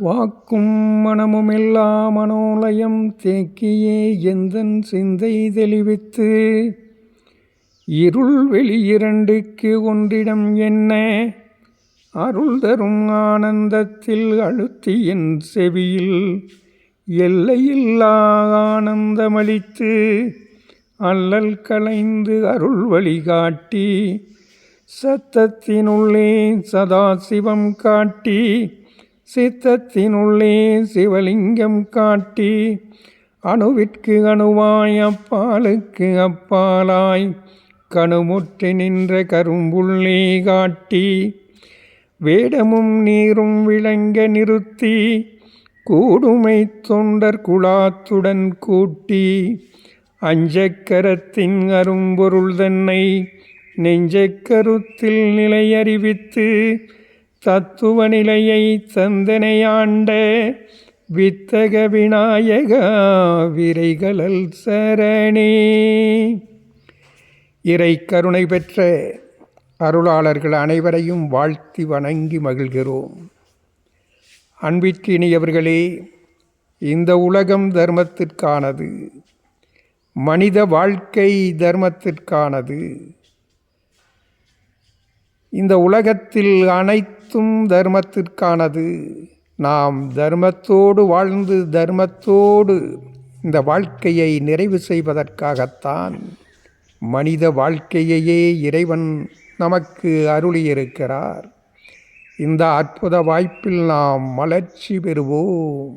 வாக்கும் மனமுமில்லா மனோலயம் தேக்கியே எந்தன் சிந்தை தெளிவித்து. இருள் வெளியிரண்டுக்கு ஒன்றிடம் என்ன? அருள் தரும் ஆனந்தத்தில் அழுத்தி என் செவியில் எல்லையில்லா ஆனந்தமளித்து. அல்லல் களைந்து அருள் வழிகாட்டி சத்தத்தினுள்ளே சதாசிவம் காட்டி சித்தத்தினுள்ளே சிவலிங்கம் காட்டி அணுவிற்கு அணுவாய் அப்பாலுக்கு அப்பாலாய் கணுமுற்றி நின்ற கரும்புள்ளே காட்டி வேடமும் நீரும் விளங்க நிறுத்தி கூடுமை தொண்டர் குழாத்துடன் கூட்டி அஞ்சக்கரத்தின் அரும்பொருள் தன்னை நெஞ்சக்கருத்தில் நிலையறிவித்து தத்துவ நிலையை தந்தனையாண்ட வித்தக விநாயகா விரைகளல் சரணே. இறை கருணை பெற்ற அருளாளர்கள் அனைவரையும் வாழ்த்தி வணங்கி மகிழ்கிறோம். அன்பிற்கினியவர்களே இந்த உலகம் தர்மத்திற்கானது மனித வாழ்க்கை தர்மத்திற்கானது. இந்த உலகத்தில் அனைத்தும் தர்மத்திற்கானது. நாம் தர்மத்தோடு வாழ்ந்து தர்மத்தோடு இந்த வாழ்க்கையை நிறைவு செய்வதற்காகத்தான் மனித வாழ்க்கையையே இறைவன் நமக்கு அருளியிருக்கிறார். இந்த அற்புத வாய்ப்பில் நாம் மலர்ச்சி பெறுவோம்.